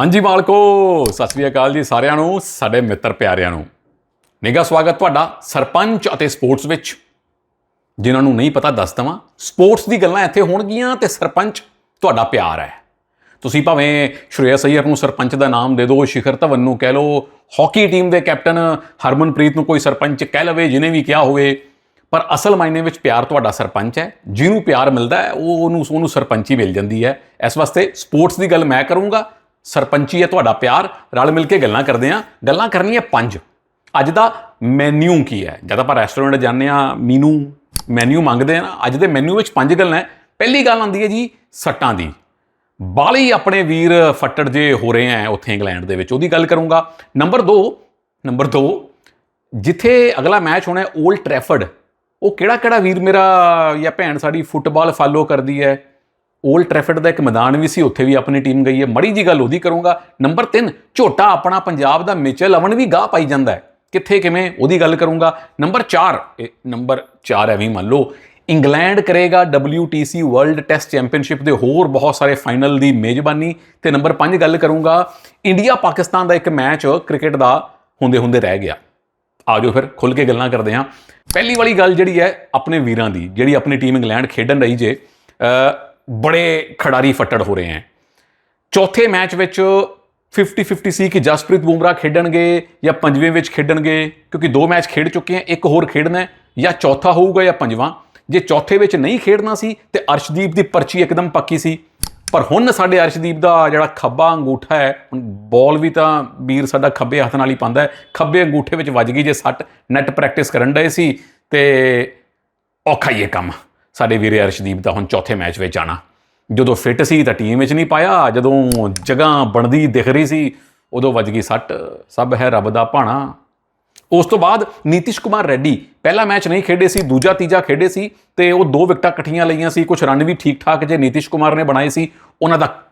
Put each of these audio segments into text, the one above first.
ਹਾਂਜੀ ਮਾਲਕੋ, ਸਤਿ ਸ੍ਰੀ ਅਕਾਲ ਜੀ ਸਾਰਿਆਂ ਨੂੰ, ਸਾਡੇ ਮਿੱਤਰ ਪਿਆਰਿਆਂ ਨੂੰ। ਨਿੱਘਾ ਸਵਾਗਤ ਤੁਹਾਡਾ ਸਰਪੰਚ ਅਤੇ ਸਪੋਰਟਸ ਵਿੱਚ। ਜਿਨ੍ਹਾਂ ਨੂੰ ਨਹੀਂ ਪਤਾ ਦੱਸ ਦਵਾਂ, ਸਪੋਰਟਸ ਦੀ ਗੱਲਾਂ ਇੱਥੇ ਹੋਣਗੀਆਂ ਤੇ ਸਰਪੰਚ ਤੁਹਾਡਾ ਪਿਆਰ ਹੈ। ਤੁਸੀਂ ਭਾਵੇਂ ਸ਼੍ਰੇਯਸ ਅਈਅਰ ਨੂੰ ਸਰਪੰਚ ਦਾ ਨਾਮ ਦੇ ਦਿਓ ਸ਼ਿਖਰ ਧਵਨ ਨੂੰ ਕਹਿ ਲਓ, ਹਾਕੀ ਟੀਮ ਦੇ ਕੈਪਟਨ ਹਰਮਨਪ੍ਰੀਤ ਨੂੰ ਕੋਈ ਸਰਪੰਚ ਕਹਿ ਲਵੇ ਜਿਹਨੇ ਵੀ ਕਿਹਾ ਹੋਵੇ, ਪਰ ਅਸਲ ਮਾਇਨੇ ਵਿੱਚ ਪਿਆਰ ਤੁਹਾਡਾ ਸਰਪੰਚ ਹੈ। ਜਿਹਨੂੰ ਪਿਆਰ ਮਿਲਦਾ ਹੈ, ਉਹ ਉਹਨੂੰ ਉਹਨੂੰ ਸਰਪੰਚੀ ਮਿਲ ਜਾਂਦੀ ਹੈ। ਇਸ ਵਾਸਤੇ ਸਪੋਰਟਸ ਦੀ ਗੱਲ ਮੈਂ ਕਰੂੰਗਾ। ਸਰਪੰਚੀ ਹੈ ਤੁਹਾਡਾ ਪਿਆਰ, ਰਲ ਮਿਲ ਕੇ ਗੱਲਾਂ ਕਰਦੇ ਹਾਂ। ਗੱਲਾਂ ਕਰਨੀਆਂ ਪੰਜ। ਅੱਜ ਦਾ ਮੈਨੂ ਕੀ ਹੈ? ਜਦ ਆਪਾਂ ਰੈਸਟੋਰੈਂਟ ਜਾਂਦੇ ਆ ਮੀਨੂ ਮੈਨੂ ਮੰਗਦੇ ਆ ਨਾ, ਅੱਜ ਦੇ ਮੈਨੂ ਵਿੱਚ ਪੰਜ ਗੱਲਾਂ ਪਹਿਲੀ ਗੱਲ ਆਉਂਦੀ ਹੈ ਜੀ, ਸੱਟਾਂ ਦੀ। ਬਾਲੀ ਆਪਣੇ ਵੀਰ ਫੱਟੜ ਜੇ ਹੋ ਰਹੇ ਆ ਉੱਥੇ ਇੰਗਲੈਂਡ ਦੇ ਵਿੱਚ, ਉਹਦੀ ਗੱਲ ਕਰੂੰਗਾ। ਨੰਬਰ 2 ਨੰਬਰ 2 ਜਿੱਥੇ ਅਗਲਾ ਮੈਚ ਹੋਣਾ ਹੈ 올ਡ ਟ੍ਰੈਫਰਡ ਉਹ ਕਿਹੜਾ ਕਿਹੜਾ ਵੀਰ ਮੇਰਾ ਜਾਂ ਭੈਣ ਸਾਡੀ ਫੁੱਟਬਾਲ ਫਾਲੋ ਕਰਦੀ ਹੈ? 올ਡ ਟ੍ਰੈਫਰਡ ਦਾ ਇੱਕ ਮੈਦਾਨ ਵੀ ਸੀ, ਉੱਥੇ ਵੀ ਆਪਣੀ ਟੀਮ ਗਈ ਹੈ। ਮੜੀ ਜੀ ਗੱਲ ਉਹਦੀ ਕਰੂੰਗਾ। ਨੰਬਰ 3 ਝੋਟਾ ਆਪਣਾ ਪੰਜਾਬ ਦਾ ਮਿਚਲ ਅਵਨ ਵੀ ਗਾਹ ਪਾਈ ਜਾਂਦਾ ਹੈ। ਕਿੱਥੇ ਕਿਵੇਂ, ਉਹਦੀ ਗੱਲ ਕਰੂੰਗਾ। ਨੰਬਰ 4 ਇਹ ਨੰਬਰ 4 ਐਵੇਂ ਮੰਨ ਲਓ। ਇੰਗਲੈਂਡ ਕਰੇਗਾ WTC ਵਰਲਡ ਟੈਸਟ ਚੈਂਪੀਅਨਸ਼ਿਪ ਦੇ ਹੋਰ ਬਹੁਤ ਸਾਰੇ ਫਾਈਨਲ ਦੀ ਮੇਜ਼ਬਾਨੀ। ਤੇ ਨੰਬਰ 5 ਗੱਲ ਕਰੂੰਗਾ। ਇੰਡੀਆ ਪਾਕਿਸਤਾਨ ਦਾ ਇੱਕ ਮੈਚ ਕ੍ਰਿਕਟ ਦਾ ਹੁੰਦੇ ਹੁੰਦੇ ਰਹਿ ਗਿਆ। ਆਜੋ ਫਿਰ ਖੁੱਲ ਕੇ ਗੱਲਾਂ ਕਰਦੇ ਹਾਂ। ਪਹਿਲੀ ਵਾਲੀ ਗੱਲ ਜਿਹੜੀ ਹੈ, ਆਪਣੇ ਵੀਰਾਂ ਦੀ, ਜਿਹੜੀ ਆਪਣੀ ਟੀਮ ਇੰਗਲੈਂਡ ਖੇਡਣ ਰਹੀ ਜੇ ਅ, ਬੜੇ ਖਿਡਾਰੀ ਫੱਟੜ ਹੋ ਰਹੇ ਹੈ। ਚੌਥੇ ਮੈਚ ਵਿੱਚ 50-50 ਸੀ ਕਿ ਜਸਪ੍ਰੀਤ ਬੂਮਰਾ ਖੇਡਣਗੇ ਜਾਂ ਪੰਜਵੇਂ ਵਿੱਚ ਖੇਡਣਗੇ ਕਿਉਂਕਿ ਦੋ ਮੈਚ ਖੇਡ ਚੁੱਕੇ ਹੈ ਇੱਕ ਹੋਰ ਖੇਡਣਾ ਜਾਂ ਚੌਥਾ ਹੋਊਗਾ ਜਾਂ ਪੰਜਵਾਂ। ਜੇ ਚੌਥੇ ਵਿੱਚ ਨਹੀਂ ਖੇਡਣਾ ਸੀ ਤੇ ਅਰਸ਼ਦੀਪ ਦੀ ਪਰਚੀ ਇੱਕਦਮ ਪੱਕੀ ਸੀ। ਪਰ ਹੁਣ ਸਾਡੇ ਅਰਸ਼ਦੀਪ ਦਾ ਜਿਹੜਾ ਖੱਬਾ ਅੰਗੂਠਾ ਹੈ ਹੁਣ ਬਾਲ ਵੀ ਤਾਂ ਵੀਰ ਸਾਡਾ ਖੱਬੇ ਹੱਥ ਨਾਲ ਹੀ ਪਾਉਂਦਾ ਹੈ ਖੱਬੇ ਅੰਗੂਠੇ ਵਿੱਚ ਵੱਜ ਗਈ ਜੇ ਸੱਟ ਨੈਟ ਪ੍ਰੈਕਟਿਸ ਕਰਨ ਡਏ ਸੀ ਤੇ ਔਖਾ ਹੀ ਇਹ ਕੰਮ। ਸਾਡੇ ਵੀਰੇ ਅਰਸ਼ਦੀਪ ਦਾ ਹੁਣ ਚੌਥੇ ਮੈਚ ਵਿੱਚ ਆਣਾ ਜਦੋਂ ਫਿੱਟ ਸੀ ਤਾਂ ਟੀਮ ਵਿੱਚ ਨਹੀਂ ਪਾਇਆ, ਜਦੋਂ ਜਗ੍ਹਾ ਬਣਦੀ ਦਿਖ ਰਹੀ ਸੀ, ਉਦੋਂ ਵੱਜ ਗਈ ਸੱਟ, ਸਭ ਹੈ ਰੱਬ ਦਾ ਭਾਣਾ। ਉਸ ਤੋਂ ਬਾਅਦ ਨੀਤਿਸ਼ ਕੁਮਾਰ ਰੈਡੀ, ਪਹਿਲਾ ਮੈਚ ਨਹੀਂ ਖੇਡੇ ਸੀ, ਦੂਜਾ ਤੀਜਾ ਖੇਡੇ ਸੀ, ਤੇ ਉਹ ਦੋ ਵਿਕਟਾਂ ਇਕੱਠੀਆਂ ਲਈਆਂ ਸੀ ਕੁਝ ਰਨ ਵੀ ਠੀਕ ਠਾਕ ਜੇ ਨੀਤਿਸ਼ ਕੁਮਾਰ ਨੇ ਬਣਾਏ ਸੀ, ਉਹਨਾਂ ਦਾ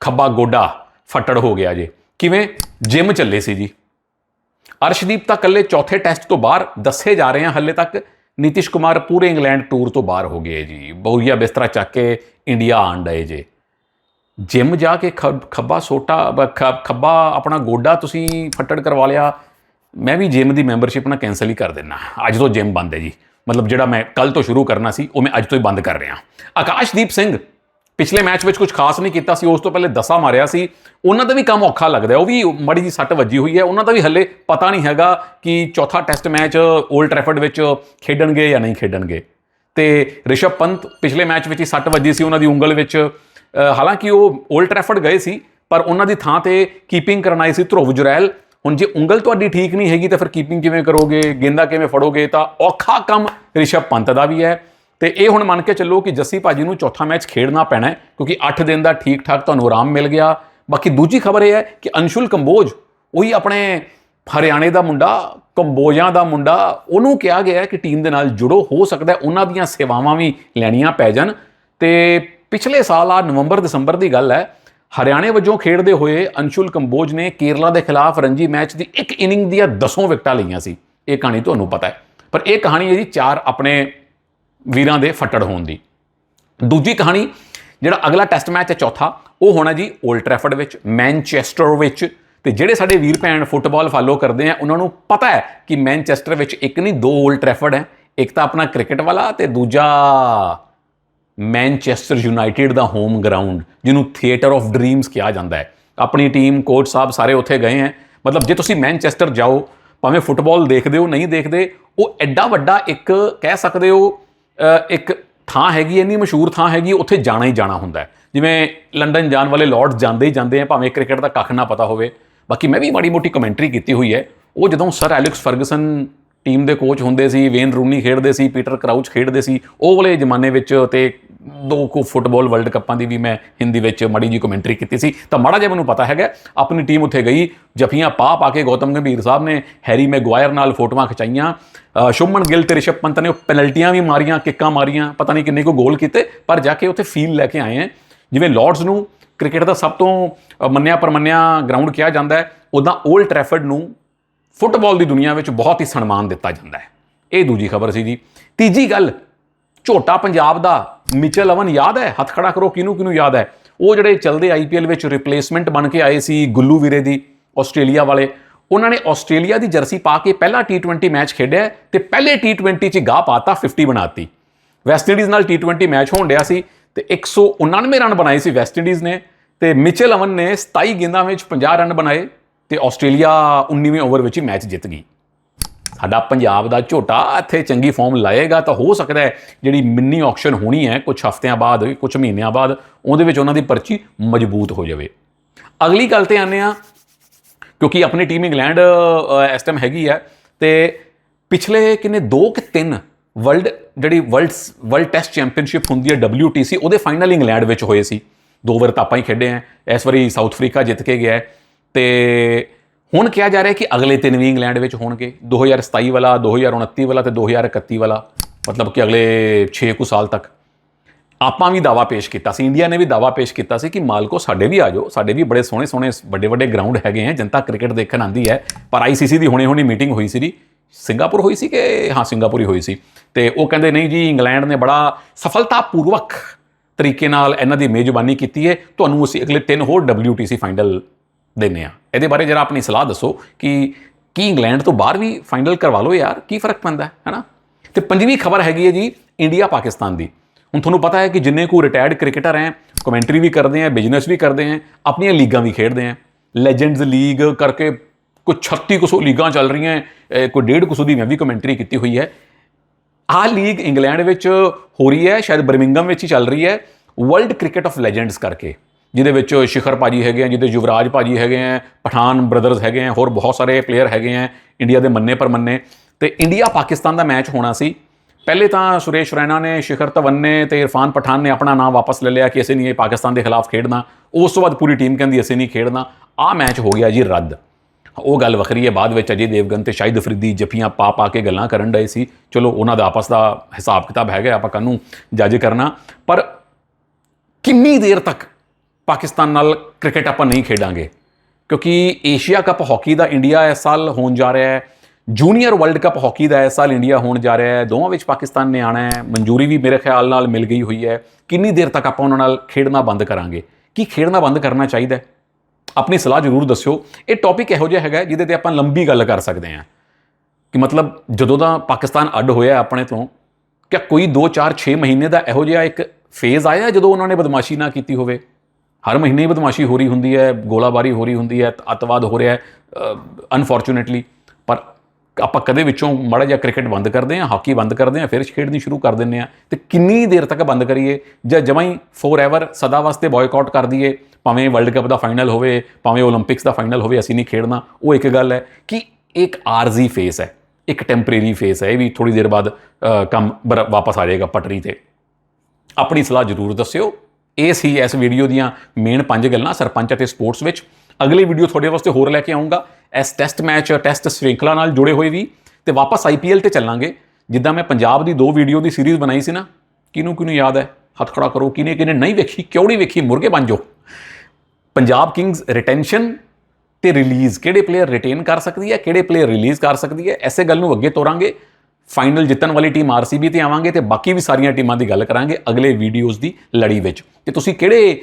ਖੱਬਾ ਗੋਡਾ ਫੱਟੜ ਹੋ ਗਿਆ ਜੇ। ਕਿਵੇਂ? ਜਿਮ ਚੱਲੇ ਸੀ ਜੀ। ਅਰਸ਼ਦੀਪ ਤਾਂ ਕੱਲੇ ਚੌਥੇ ਟੈਸਟ ਤੋਂ ਬਾਹਰ ਦੱਸੇ ਜਾ ਰਹੇ ਹਨ ਹੱਲੇ ਤੱਕ ਨੀਤਿਸ਼ ਕੁਮਾਰ ਪੂਰੇ ਇੰਗਲੈਂਡ ਟੂਰ ਤੋਂ ਬਾਹਰ ਹੋ ਗਏ ਜੀ। ਬੌਰੀਆ ਬਿਸਤਰਾ ਚੱਕ ਕੇ ਇੰਡੀਆ ਆਣ ਡਏ ਜੇ। ਜਿਮ ਜਾ ਕੇ ਖੱਬ- ਖੱਬਾ ਸੋਟਾ ਖੱਬਾ ਆਪਣਾ ਗੋਡਾ ਤੁਸੀਂ ਫੱਟੜ ਕਰਵਾ ਲਿਆ, ਮੈਂ ਵੀ ਜਿਮ ਦੀ ਮੈਂਬਰਸ਼ਿਪ ਨਾ ਕੈਨਸਲ ਹੀ ਕਰ ਦਿੰਨਾ। ਅੱਜ ਤੋਂ ਜਿਮ ਬੰਦ ਹੈ ਜੀ। ਮਤਲਬ ਜਿਹੜਾ ਮੈਂ ਕੱਲ ਤੋਂ ਸ਼ੁਰੂ ਕਰਨਾ ਸੀ, ਉਹ ਮੈਂ ਅੱਜ ਤੋਂ ਹੀ ਬੰਦ ਕਰ ਰਿਹਾ। ਆਕਾਸ਼ਦੀਪ ਸਿੰਘ ਪਿਛਲੇ ਮੈਚ ਵਿੱਚ ਕੁਝ ਖਾਸ ਨਹੀਂ ਕੀਤਾ ਸੀ, ਉਸ ਤੋਂ ਪਹਿਲੇ ਦਸਾ ਮਾਰਿਆ ਸੀ। ਉਹਨਾਂ ਦਾ ਵੀ ਕੰਮ ਔਖਾ ਲੱਗਦਾ ਉਹ ਵੀ ਮੜੀ ਜੀ ਸੱਟ ਵੱਜੀ ਹੋਈ ਹੈ। ਉਹਨਾਂ ਦਾ ਵੀ ਹੱਲੇ ਪਤਾ ਨਹੀਂ ਹੈਗਾ ਕਿ ਚੌਥਾ ਟੈਸਟ ਮੈਚ 올ਡ ਟ੍ਰੈਫਰਡ ਵਿੱਚ ਖੇਡਣਗੇ ਜਾਂ ਨਹੀਂ ਖੇਡਣਗੇ। ਤੇ ਰਿਸ਼ਭ ਪੰਤ ਪਿਛਲੇ ਮੈਚ ਵਿੱਚ ਹੀ ਸੱਟ ਵੱਜੀ ਸੀ ਉਹਨਾਂ ਦੀ ਉਂਗਲ ਵਿੱਚ। ਹਾਲਾਂਕਿ ਉਹ 올ਡ ਟ੍ਰੈਫਰਡ ਗਏ ਸੀ, ਪਰ ਉਹਨਾਂ ਦੀ ਥਾਂ ਤੇ ਕੀਪਿੰਗ ਕਰਨ ਆਈ ਸੀ ਧਰੁਵ ਜੁਰੈਲ। ਹੁਣ ਜੇ ਉਂਗਲ ਤੁਹਾਡੀ ਠੀਕ ਨਹੀਂ ਹੈਗੀ ਤਾਂ ਫਿਰ ਕੀਪਿੰਗ ਕਿਵੇਂ ਕਰੋਗੇ, ਗੇਂਦਾ ਕਿਵੇਂ ਫੜੋਗੇ, ਤਾਂ ਔਖਾ ਕੰਮ ਰਿਸ਼ਭ ਪੰਤ ਦਾ ਵੀ ਹੈ। ਤੇ ਇਹ ਹੁਣ ਮੰਨ ਕੇ ਚੱਲੋ ਕਿ ਜੱਸੀ ਭਾਜੀ ਨੂੰ ਚੌਥਾ ਮੈਚ ਖੇਡਣਾ ਪੈਣਾ ਹੈ, ਕਿਉਂਕਿ 8 ਦਿਨ ਦਾ ਠੀਕ ਠਾਕ ਤੁਹਾਨੂੰ ਆਰਾਮ ਮਿਲ ਗਿਆ। ਬਾਕੀ ਦੂਜੀ ਖਬਰ ਇਹ ਹੈ ਕਿ ਅੰਸ਼ੁਲ ਕੰਬੋਜ, ਉਹੀ ਆਪਣੇ ਹਰਿਆਣੇ ਦਾ ਮੁੰਡਾ ਕੰਬੋਜਾਂ ਦਾ ਮੁੰਡਾ, ਉਹਨੂੰ ਕਿਹਾ ਗਿਆ ਹੈ ਕਿ ਟੀਮ ਦੇ ਨਾਲ ਜੁੜੋ, ਹੋ ਸਕਦਾ ਉਹਨਾਂ ਦੀਆਂ ਸੇਵਾਵਾਂ ਵੀ ਲੈਣੀਆਂ ਪੈ ਜਾਣ। ਤੇ ਪਿਛਲੇ ਸਾਲ ਆ ਨਵੰਬਰ, ਦਸੰਬਰ ਦੀ ਗੱਲ ਹੈ, ਹਰਿਆਣੇ ਵੱਜੋਂ ਖੇਡਦੇ ਹੋਏ ਅੰਸ਼ੁਲ ਕੰਬੋਜ ਨੇ ਕੇਰਲਾ ਦੇ ਖਿਲਾਫ ਰਣਜੀ ਮੈਚ ਦੀ ਇੱਕ ਇਨਿੰਗ ਦੀਆਂ 10 ਵਿਕਟਾਂ ਲਈਆਂ ਸੀ। ਇਹ ਕਹਾਣੀ ਤੁਹਾਨੂੰ ਪਤਾ ਹੈ। ਪਰ ਇਹ ਕਹਾਣੀ ਹੈ ਜੀ ਚਾਰ ਆਪਣੇ ਵੀਰਾਂ ਦੇ ਫੱਟੜ ਹੋਣ ਦੀ। ਦੂਜੀ ਕਹਾਣੀ, ਜਿਹੜਾ ਅਗਲਾ ਟੈਸਟ ਮੈਚ ਹੈ ਚੌਥਾ, ਉਹ ਹੋਣਾ ਜੀ 올ਡ ਟ੍ਰੈਫਰਡ ਵਿੱਚ ਮੈਨਚੈਸਟਰ ਵਿੱਚ। ਤੇ ਜਿਹੜੇ ਸਾਡੇ ਵੀਰ ਭੈਣ ਫੁੱਟਬਾਲ ਫਾਲੋ ਕਰਦੇ ਆ, ਉਹਨਾਂ ਨੂੰ ਪਤਾ ਹੈ ਕਿ ਮੈਨਚੈਸਟਰ ਵਿੱਚ ਇੱਕ ਨਹੀਂ, ਦੋ 올ਡ ਟ੍ਰੈਫਰਡ ਹੈ। ਇੱਕ ਤਾਂ ਆਪਣਾ ਕ੍ਰਿਕਟ ਵਾਲਾ ਤੇ ਦੂਜਾ ਮੈਨਚੈਸਟਰ ਯੂਨਾਈਟਿਡ ਦਾ ਹੋਮ ਗਰਾਊਂਡ ਜਿਹਨੂੰ ਥੀਏਟਰ ਆਫ ਡ੍ਰੀਮਸ ਕਿਹਾ ਜਾਂਦਾ ਹੈ। ਆਪਣੀ ਟੀਮ ਕੋਚ ਸਾਹਿਬ ਸਾਰੇ ਉੱਥੇ ਗਏ ਹੈ। ਮਤਲਬ ਜੇ ਤੁਸੀਂ ਮੈਨਚੈਸਟਰ ਜਾਓ, ਭਾਵੇਂ ਫੁੱਟਬਾਲ ਦੇਖਦੇ ਹੋ, ਨਹੀਂ ਦੇਖਦੇ, ਉਹ ਐਡਾ ਵੱਡਾ ਇੱਕ ਕਹਿ ਸਕਦੇ ਹੋ ਇੱਕ ਥਾਂ ਹੈਗੀ, ਇੰਨੀ ਮਸ਼ਹੂਰ ਥਾਂ ਹੈਗੀ, ਉੱਥੇ ਜਾਣਾ ਹੀ ਜਾਣਾ ਹੁੰਦਾ ਜਿਵੇਂ ਲੰਡਨ ਜਾਣ ਵਾਲੇ ਲਾਰਡਸ ਜਾਂਦੇ ਹੀ ਜਾਂਦੇ ਆ, ਭਾਵੇਂ ਕ੍ਰਿਕਟ ਦਾ ਕੱਖ ਨਾ ਪਤਾ ਹੋਵੇ। ਬਾਕੀ ਮੈਂ ਵੀ ਮਾੜੀ ਮੋਟੀ ਕਮੈਂਟਰੀ ਕੀਤੀ ਹੋਈ ਹੈ। ਉਹ ਜਦੋਂ ਸਰ ਐਲੈਕਸ ਫਰਗਸਨ ਟੀਮ ਦੇ ਕੋਚ ਹੁੰਦੇ ਸੀ, ਵੇਨ ਰੂਨੀ ਖੇਡਦੇ ਸੀ, ਪੀਟਰ ਕਰਾਊਚ ਖੇਡਦੇ ਸੀ, ਉਹ ਵਾਲੇ ਜ਼ਮਾਨੇ ਵਿੱਚ ਤੇ ਦੋ ਕੁ ਫੁੱਟਬਾਲ ਵਰਲਡ ਕੱਪਾਂ ਦੀ ਵੀ ਮੈਂ ਹਿੰਦੀ ਵਿੱਚ ਮਾੜੀ ਜੀ ਕਮੈਂਟਰੀ ਕੀਤੀ ਸੀ। ਤਾਂ ਮਾੜਾ ਜਿਹਾ ਮੈਨੂੰ ਪਤਾ ਹੈਗਾ ਆਪਣੀ ਟੀਮ ਉੱਥੇ ਗਈ ਜਫੀਆਂ ਪਾ ਪਾ ਕੇ ਗੌਤਮ ਗੰਭੀਰ ਸਾਹਿਬ ਨੇ ਹੈਰੀ ਮੈਗਵਾਇਰ ਨਾਲ ਫੋਟੋਆਂ ਖਿਚਾਈਆਂ। ਅ, ਗਿੱਲ ਤੇ ਰਿਸ਼ਭ ਪੰਤ ਨੇ ਉਹ ਪੈਨਲਟੀਆਂ ਵੀ ਮਾਰੀਆਂ ਕਿੱਕਾਂ ਮਾਰੀਆਂ ਪਤਾ ਨਹੀਂ ਕਿੰਨੇ ਕੋ ਗੋਲ ਕੀਤੇ ਪਰ ਜਾ ਕੇ ਉੱਥੇ ਫੀਲ ਲੈ ਕੇ ਆਏ ਹੈ। ਜਿਵੇਂ ਲਾਰਡਸ ਨੂੰ ਕ੍ਰਿਕਟ ਦਾ ਸਭ ਤੋਂ ਮੰਨਿਆ ਪਰਮੰਨਿਆ ਗਰਾਊਂਡ ਕਿਹਾ ਜਾਂਦਾ ਹੈ ਉਦਾਂ 올ਡ ਟ੍ਰੈਫਰਡ ਨੂੰ ਫੁੱਟਬਾਲ ਦੀ ਦੁਨੀਆ ਵਿੱਚ ਬਹੁਤ ਹੀ ਸਨਮਾਨ ਦਿੱਤਾ ਜਾਂਦਾ ਹੈ। ਇਹ ਦੂਜੀ ਖਬਰ ਸੀ ਜੀ ਤੀਜੀ ਗੱਲ ਝੋਟਾ ਪੰਜਾਬ ਦਾ ਮਿਚਲ ਅਵਨ ਯਾਦ ਹੈ? ਹੱਥ ਖੜਾ ਕਰੋ, ਕਿਹਨੂੰ ਕਿਹਨੂੰ ਯਾਦ ਹੈ? ਉਹ ਜਿਹੜੇ ਚੱਲਦੇ ਆਈਪੀਐਲ ਵਿੱਚ ਰਿਪਲੇਸਮੈਂਟ ਬਣ ਕੇ ਆਏ ਸੀ ਗੁੱਲੂ ਵੀਰੇ ਦੀ, ਆਸਟ੍ਰੇਲੀਆ ਵਾਲੇ। ਉਹਨਾਂ ਨੇ ਆਸਟ੍ਰੇਲੀਆ ਦੀ ਜਰਸੀ ਪਾ ਕੇ ਪਹਿਲਾ T20 ਮੈਚ ਖੇਡਿਆ ਤੇ ਪਹਿਲੇ T20 'ਚ ਗਾਹ ਪਾਤਾ 50 ਬਣਾਤੀ। ਵੈਸਟ ਇੰਡੀਜ਼ ਨਾਲ T20 ਮੈਚ ਹੋਣ ਡਿਆ ਸੀ ਤੇ 199 ਰਨ ਬਣਾਏ ਸੀ ਵੈਸਟ ਇੰਡੀਜ਼ ਨੇ ਤੇ ਮਿਚਲ ਅਵਨ ਨੇ 27 ਗੇਂਦਾਂ ਵਿੱਚ 50 ਰਨ ਬਣਾਏ ਤੇ ਆਸਟ੍ਰੇਲੀਆ 19ਵੇਂ ਓਵਰ ਵਿੱਚ ਹੀ ਮੈਚ ਜਿੱਤ ਗਈ। ਸਾਡਾ ਪੰਜਾਬ ਦਾ ਝੋਟਾ ਇੱਥੇ ਚੰਗੀ ਫਾਰਮ ਲਾਏਗਾ ਤਾਂ ਹੋ ਸਕਦਾ ਹੈ ਜਿਹੜੀ ਮਿੰਨੀ ਆਕਸ਼ਨ ਹੋਣੀ ਹੈ ਕੁਝ ਹਫ਼ਤਿਆਂ ਬਾਅਦ ਕੁਝ ਮਹੀਨਿਆਂ ਬਾਅਦ, ਉਹਦੇ ਵਿੱਚ ਉਹਨਾਂ ਦੀ ਪਰਚੀ ਮਜ਼ਬੂਤ ਹੋ ਜਾਵੇ। ਅਗਲੀ ਗੱਲ ਤੇ ਆਨੇ ਆ ਕਿਉਂਕਿ ਆਪਣੀ ਟੀਮ ਇੰਗਲੈਂਡ ਇਸ ਟਾਈਮ ਹੈਗੀ ਹੈ, ਤੇ ਪਿਛਲੇ ਕਿੰਨੇ 2 ਕਿ 3 ਵਰਲਡ ਜਿਹੜੀ ਵਰਲਡ ਵਰਲਡ ਟੈਸਟ ਚੈਂਪੀਅਨਸ਼ਿਪ ਹੁੰਦੀ ਹੈ WTC ਉਹਦੇ ਫਾਈਨਲ ਇੰਗਲੈਂਡ ਵਿੱਚ ਹੋਏ ਸੀ। ਦੋ ਵਾਰ ਤਾਂ ਆਪਾਂ ਹੀ ਖੇਡੇ ਆ ਇਸ ਵਾਰੀ ਸਾਊਥ ਅਫਰੀਕਾ ਜਿੱਤ ਕੇ ਗਿਆ ਹੈ, ਤੇ ਹੁਣ ਕਿਹਾ ਜਾ ਰਿਹਾ ਕਿ ਅਗਲੇ ਤਿੰਨ ਵੀ ਇੰਗਲੈਂਡ ਵਿੱਚ ਹੋਣਗੇ। 2027 ਵਾਲਾ 2029 ਵਾਲਾ ਤੇ 2031 ਵਾਲਾ, ਮਤਲਬ ਕਿ ਅਗਲੇ 6 ਕੁ ਸਾਲ ਤੱਕ। ਆਪਾਂ ਵੀ ਦਾਵਾ ਪੇਸ਼ ਕੀਤਾ ਸੀ। ਇੰਡੀਆ ਨੇ ਵੀ ਦਾਵਾ ਪੇਸ਼ ਕੀਤਾ ਸੀ ਕਿ ਮਾਲਕੋ, ਸਾਡੇ ਵੀ ਆ ਜਾਓ। ਸਾਡੇ ਵੀ ਬੜੇ ਸੋਹਣੇ ਸੋਹਣੇ, ਵੱਡੇ ਵੱਡੇ ਗਰਾਊਂਡ ਹੈਗੇ ਆ। ਜਨਤਾ ਕ੍ਰਿਕਟ ਦੇਖਣ ਆਂਦੀ ਹੈ। ਪਰ ਆਈਸੀਸੀ ਦੀ ਹੁਣੇ ਹੁਣੇ ਮੀਟਿੰਗ ਹੋਈ ਸੀ ਜੀ ਸਿੰਗਾਪੁਰ ਹੋਈ ਸੀ ਕਿ ਹਾਂ, ਸਿੰਗਾਪੁਰ ਹੀ ਹੋਈ ਸੀ। ਤੇ ਉਹ ਕਹਿੰਦੇ, ਨਹੀਂ ਜੀ, ਇੰਗਲੈਂਡ ਨੇ ਬੜਾ ਸਫਲਤਾਪੂਰਵਕ ਤਰੀਕੇ ਨਾਲ ਇਹਨਾਂ ਦੀ ਮੇਜ਼ਬਾਨੀ ਕੀਤੀ ਹੈ। ਤੁਹਾਨੂੰ ਅਸੀਂ ਅਗਲੇ ਤਿੰਨ ਹੋਰ WTC ਫਾਈਨਲ ਦਿੰਨੇ ਆ ਇਹਦੇ ਬਾਰੇ ਜਰਾ ਆਪਣੀ ਸਲਾਹ ਦੱਸੋ ਕਿ ਕੀ ਇੰਗਲੈਂਡ ਤੋਂ ਬਾਹਰ ਵੀ ਫਾਈਨਲ ਕਰਵਾ ਲਓ ਯਾਰ, ਕੀ ਫ਼ਰਕ ਪੈਂਦਾ ਹੈ ਨਾ ਤੇ ਪੰਜਵੀਂ ਖਬਰ ਹੈਗੀ ਹੈ ਜੀ ਇੰਡੀਆ ਪਾਕਿਸਤਾਨ ਦੀ। ਹੁਣ ਤੁਹਾਨੂੰ ਪਤਾ ਹੈ ਕਿ ਜਿੰਨੇ ਕੋ ਰਿਟਾਇਰਡ ਕ੍ਰਿਕਟਰ ਹੈ ਕਮੈਂਟਰੀ ਵੀ ਕਰਦੇ ਹੈ ਬਿਜ਼ਨਸ ਵੀ ਕਰਦੇ ਹੈ, ਆਪਣੀਆਂ ਲੀਗਾਂ ਵੀ ਖੇਡਦੇ ਹੈ। ਲੈਜੈਂਡਸ ਲੀਗ ਕਰਕੇ ਕੋਈ 36 ਕੁ ਸੌ ਲੀਗਾਂ ਚੱਲ ਰਹੀਆਂ ਕੋਈ ਡੇਢ ਕੁ ਸੌ ਦੀ ਮੈਂ ਵੀ ਕਮੈਂਟਰੀ ਕੀਤੀ ਹੋਈ ਹੈ। ਆਹ ਲੀਗ ਇੰਗਲੈਂਡ ਵਿੱਚ ਹੋ ਰਹੀ ਹੈ, ਸ਼ਾਇਦ ਬਰਮਿੰਗਮ ਵਿੱਚ ਹੀ ਚੱਲ ਰਹੀ ਹੈ ਵਰਲਡ ਕ੍ਰਿਕਟ ਆਫ ਲੈਜੈਂਡਸ ਕਰਕੇ। ਜਿਹਦੇ ਵਿੱਚ ਸ਼ਿਖਰ ਭਾਜੀ ਹੈਗੇ ਆ, ਜਿਹਦੇ ਯੁਵਰਾਜ ਭਾਜੀ ਹੈਗੇ ਆ, ਪਠਾਨ ਬ੍ਰਦਰਸ ਹੈਗੇ ਆ, ਹੋਰ ਬਹੁਤ ਸਾਰੇ ਪਲੇਅਰ ਹੈਗੇ ਆ ਇੰਡੀਆ ਦੇ ਮੰਨੇ ਪਰ ਮੰਨੇ ਤੇ ਇੰਡੀਆ ਪਾਕਿਸਤਾਨ ਦਾ ਮੈਚ ਹੋਣਾ ਸੀ। ਪਹਿਲੇ ਤਾਂ ਸੁਰੇਸ਼ ਰੈਣਾ ਨੇ, ਸ਼ਿਖਰ ਧਵਨ ਨੇ ਤੇ ਇਰਫਾਨ ਪਠਾਨ ਨੇ ਆਪਣਾ ਨਾਮ ਵਾਪਸ ਲੈ ਲਿਆ ਕਿ ਅਸੀਂ ਨਹੀਂ ਇਹ ਪਾਕਿਸਤਾਨ ਦੇ ਖਿਲਾਫ ਖੇਡਣਾ। ਉਸ ਤੋਂ ਬਾਅਦ ਪੂਰੀ ਟੀਮ ਕਹਿੰਦੀ ਅਸੀਂ ਨਹੀਂ ਖੇਡਣਾ। ਆਹ ਮੈਚ ਹੋ ਗਿਆ ਜੀ ਰੱਦ। ਉਹ ਗੱਲ ਵੱਖਰੀ ਹੈ। ਬਾਅਦ ਵਿੱਚ ਅਜੇ ਦੇਵਗਨ ਤੇ ਸ਼ਾਹਿਦ ਅਫਰੀਦੀ ਜੱਫੀਆਂ ਪਾ ਪਾ ਕੇ ਗੱਲਾਂ ਕਰਨ ਡਏ ਸੀ। ਚਲੋ, ਉਹਨਾਂ ਦਾ ਆਪਸ ਦਾ ਹਿਸਾਬ ਕਿਤਾਬ ਹੈਗਾ, ਆਪਾਂ ਕਾਨੂੰ ਜੱਜ ਕਰਨਾ। ਪਰ ਕਿੰਨੀ ਦੇਰ ਤੱਕ ਪਾਕਿਸਤਾਨ ਨਾਲ ਕ੍ਰਿਕਟ ਆਪਾਂ ਨਹੀਂ ਖੇਡਾਂਗੇ। ਕਿਉਂਕਿ ਏਸ਼ੀਆ ਕੱਪ ਹਾਕੀ ਦਾ ਇੰਡੀਆ ਇਸ ਸਾਲ ਹੋਣ ਜਾ ਰਿਹਾ ਹੈ, ਜੂਨੀਅਰ ਵਰਲਡ ਕੱਪ ਹਾਕੀ ਦਾ ਇਸ ਸਾਲ ਇੰਡੀਆ ਹੋਣ ਜਾ ਰਿਹਾ ਹੈ, ਦੋਵਾਂ ਵਿੱਚ ਪਾਕਿਸਤਾਨ ਨੇ ਆਣਾ ਹੈ, ਮਨਜ਼ੂਰੀ ਵੀ ਮੇਰੇ ਖਿਆਲ ਨਾਲ ਮਿਲ ਗਈ ਹੋਈ ਹੈ। ਕਿੰਨੀ ਦੇਰ ਤੱਕ ਆਪਾਂ ਉਹਨਾਂ ਨਾਲ ਖੇਡਣਾ ਬੰਦ ਕਰਾਂਗੇ? ਕੀ ਖੇਡਣਾ ਬੰਦ ਕਰਨਾ ਚਾਹੀਦਾ ਹੈ? ਆਪਣੀ ਸਲਾਹ ਜ਼ਰੂਰ ਦੱਸਿਓ। ਇਹ ਟੌਪਿਕ ਇਹੋ ਜਿਹਾ ਹੈਗਾ ਜਿਹਦੇ ਤੇ ਆਪਾਂ ਲੰਬੀ ਗੱਲ ਕਰ ਸਕਦੇ ਹਾਂ। ਕਿ ਮਤਲਬ ਜਦੋਂ ਦਾ ਪਾਕਿਸਤਾਨ ਅੱਡ ਹੋਇਆ ਆਪਣੇ ਤੋਂ, ਕਿਆ ਕੋਈ 2 4 6 ਮਹੀਨੇ ਦਾ ਇਹੋ ਜਿਹਾ ਇੱਕ ਫੇਜ਼ ਆਇਆ ਜਦੋਂ ਉਹਨਾਂ ਨੇ ਬਦਮਾਸ਼ੀ ਨਾ ਕੀਤੀ ਹੋਵੇ? ਹਰ ਮਹੀਨੇ ਹੀ ਬਦਮਾਸ਼ੀ ਹੋ ਰਹੀ ਹੁੰਦੀ ਹੈ, ਗੋਲਾਬਾਰੀ ਹੋ ਰਹੀ ਹੁੰਦੀ ਹੈ, ਅਤਵਾਦ ਹੋ ਰਿਹਾ ਹੈ ਅਨਫੋਰਚੂਨੇਟਲੀ ਪਰ ਆਪਾਂ ਕਦੇ ਵਿੱਚੋਂ ਮੜਾ ਜਾਂ ਕ੍ਰਿਕਟ ਬੰਦ ਕਰਦੇ ਆ ਹਾਕੀ ਬੰਦ ਕਰਦੇ ਆ ਫਿਰ ਖੇਡਣੀ ਸ਼ੁਰੂ ਕਰ ਦਿੰਨੇ ਆ ਤੇ ਕਿੰਨੀ ਦੇਰ ਤੱਕ ਬੰਦ ਕਰੀਏ ਜਾਂ ਜਮਾਈ ਫੋਰਐਵਰ ਸਦਾ ਵਾਸਤੇ ਬਾਇਕਾਟ ਕਰ ਦਈਏ, ਭਾਵੇਂ ਵਰਲਡ ਕੱਪ ਦਾ ਫਾਈਨਲ ਹੋਵੇ, ਭਾਵੇਂ 올림픽ਸ ਦਾ ਫਾਈਨਲ ਹੋਵੇ, ਅਸੀਂ ਨਹੀਂ ਖੇਡਣਾ, ਉਹ ਇੱਕ ਗੱਲ ਹੈ ਕਿ ਇੱਕ ਆਰਜ਼ੀ ਫੇਸ ਹੈ, ਇੱਕ ਟੈਂਪਰੇਰੀ ਫੇਸ ਹੈ, ਇਹ ਵੀ ਥੋੜੀ ਦੇਰ ਬਾਅਦ ਕੰਮ ਵਾਪਸ ਆ ਜਾਏਗਾ ਪਟਰੀ ਤੇ। ਆਪਣੀ ਸਲਾਹ ਜ਼ਰੂਰ ਦੱਸਿਓ। ਇਹ ਸੀ ਇਸ ਵੀਡੀਓ ਦੀਆਂ ਮੇਨ ਪੰਜ ਗੱਲਾਂ ਸਰਪੰਚ ਅਤੇ ਸਪੋਰਟਸ ਵਿੱਚ। ਅਗਲੀ ਵੀਡੀਓ ਤੁਹਾਡੇ ਵਾਸਤੇ ਹੋਰ ਲੈ ਕੇ ਆਉਂਗਾ। ਇਸ ਟੈਸਟ ਮੈਚ ਟੈਸਟ ਸ਼੍ਰृंखला ਨਾਲ ਜੁੜੇ ਹੋਏ ਵੀ। ਤੇ ਵਾਪਸ ਆਈਪੀਐਲ ਤੇ ਚੱਲਾਂਗੇ। ਜਿੱਦਾਂ ਮੈਂ ਪੰਜਾਬ ਦੀ ਦੋ ਵੀਡੀਓ ਦੀ ਸੀਰੀਜ਼ ਬਣਾਈ ਸੀ ਨਾ, ਕਿਹਨੂੰ ਕਿਹਨੂੰ ਯਾਦ ਹੈ? ਹੱਥ ਖੜਾ ਕਰੋ ਕਿਨੇ ਕਿਨੇ ਨਹੀਂ ਵੇਖੀ, ਕਿਉਂ ਨਹੀਂ ਵੇਖੀ, ਮੁਰਗੇ ਬਣ ਜਾਓ। ਪੰਜਾਬ ਕਿੰਗਸ ਰਿਟੈਂਸ਼ਨ ਤੇ ਰਿਲੀਜ਼ ਕਿਹੜੇ ਪਲੇਅਰ ਰਿਟੇਨ ਕਰ ਸਕਦੀ ਹੈ, ਕਿਹੜੇ ਪਲੇਅਰ ਰਿਲੀਜ਼ ਕਰ ਸਕਦੀ ਹੈ, ਐਸੇ ਗੱਲ ਨੂੰ ਅੱਗੇ ਤੋਰਾਂਗੇ। ਫਾਈਨਲ ਜਿੱਤਣ ਵਾਲੀ ਟੀਮ ਆਰਸੀਬੀ ਤੇ ਆਵਾਂਗੇ ਤੇ ਬਾਕੀ ਵੀ ਸਾਰੀਆਂ ਟੀਮਾਂ ਦੀ ਗੱਲ ਕਰਾਂਗੇ ਅਗਲੇ ਵੀਡੀਓਜ਼ ਦੀ ਲੜੀ ਵਿੱਚ। ਤੇ ਤੁਸੀਂ ਕਿਹੜੇ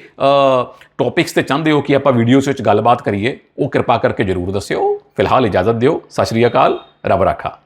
ਟੌਪਿਕਸ ਤੇ ਚਾਹੁੰਦੇ ਹੋ ਕਿ ਆਪਾਂ ਵੀਡੀਓਜ਼ ਵਿੱਚ ਗੱਲਬਾਤ ਕਰੀਏ, ਉਹ ਕਿਰਪਾ ਕਰਕੇ ਜਰੂਰ ਦੱਸਿਓ। ਫਿਲਹਾਲ ਇਜਾਜ਼ਤ ਦਿਓ। ਸਤਿ ਸ਼੍ਰੀ ਅਕਾਲ। ਰੱਬ ਰਾਖਾ।